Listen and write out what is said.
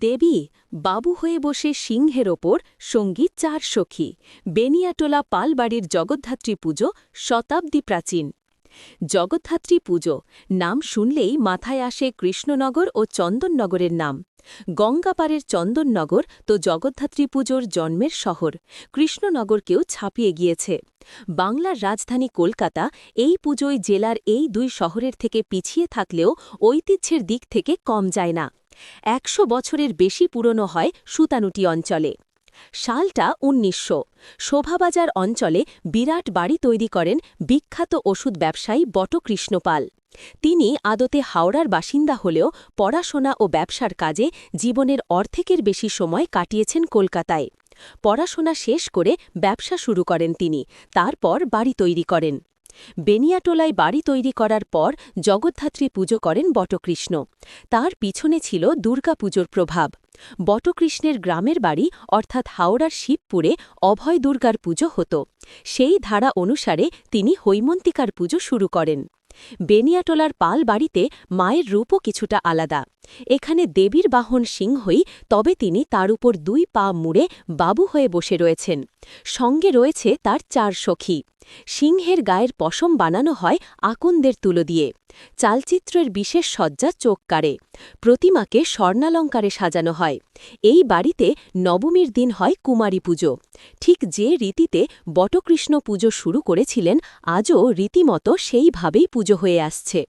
দেবী বাবু হয়ে বসে সিংহের ওপর সঙ্গী চার সখী, বেনিয়াটোলা পালবাড়ির জগদ্ধাত্রী পুজো শতাব্দী প্রাচীন। জগদ্ধাত্রী পুজো নাম শুনলেই মাথায় আসে কৃষ্ণনগর ও চন্দননগরের নাম। গঙ্গাপাড়ের চন্দননগর তো জগদ্ধাত্রী পুজোর জন্মের শহর, কৃষ্ণনগরকেও ছাপিয়ে গিয়েছে। বাংলার রাজধানী কলকাতা এই পুজোয় জেলার এই দুই শহরের থেকে পিছিয়ে থাকলেও ঐতিহ্যের দিক থেকে কম যায় না। একশো বছরের বেশি পুরনো হয় সুতানুটি অঞ্চলে। সালটা উনিশশো। শোভাবাজার অঞ্চলে বিরাট বাড়ি তৈরি করেন বিখ্যাত ওষুধ ব্যবসায়ী বটকৃষ্ণপাল তিনি আদতে হাওড়ার বাসিন্দা হলেও পড়াশোনা ও ব্যবসার কাজে জীবনের অর্ধেকের বেশি সময় কাটিয়েছেন কলকাতায়। পড়াশোনা শেষ করে ব্যবসা শুরু করেন তিনি, তারপর বাড়ি তৈরি করেন। বেনিয়াটোলায় বাড়ি তৈরি করার পর জগদ্ধাত্রী পুজো করেন বটকৃষ্ণ। তার পিছনে ছিল দুর্গাপুজোর প্রভাব। বটকৃষ্ণের গ্রামের বাড়ি, অর্থাৎ হাওড়ার শিবপুরে, অভয় দুর্গার পুজো হতো। সেই ধারা অনুসারে তিনি হৈমন্তিকার পুজো শুরু করেন। বেনিয়াটোলার পাল বাড়িতে মায়ের রূপও কিছুটা আলাদা। এখানে দেবীর বাহন সিংহই, তবে তিনি তার উপর দুই পা মুড়ে বাবু হয়ে বসে রয়েছেন। সঙ্গে রয়েছে তার চার সখী। সিংহের গায়ের পশম বানানো হয় আকন্দের তুলো দিয়ে। চালচিত্রের বিশেষ সজ্জা চোখ কাড়ে। প্রতিমাকে স্বর্ণালঙ্কারে সাজানো হয়। এই বাড়িতে নবমীর দিন হয় কুমারী পুজো। ঠিক যে রীতিতে বটকৃষ্ণ পুজো শুরু করেছিলেন, আজও রীতিমতো সেইভাবেই পুজো হয়ে আসছে।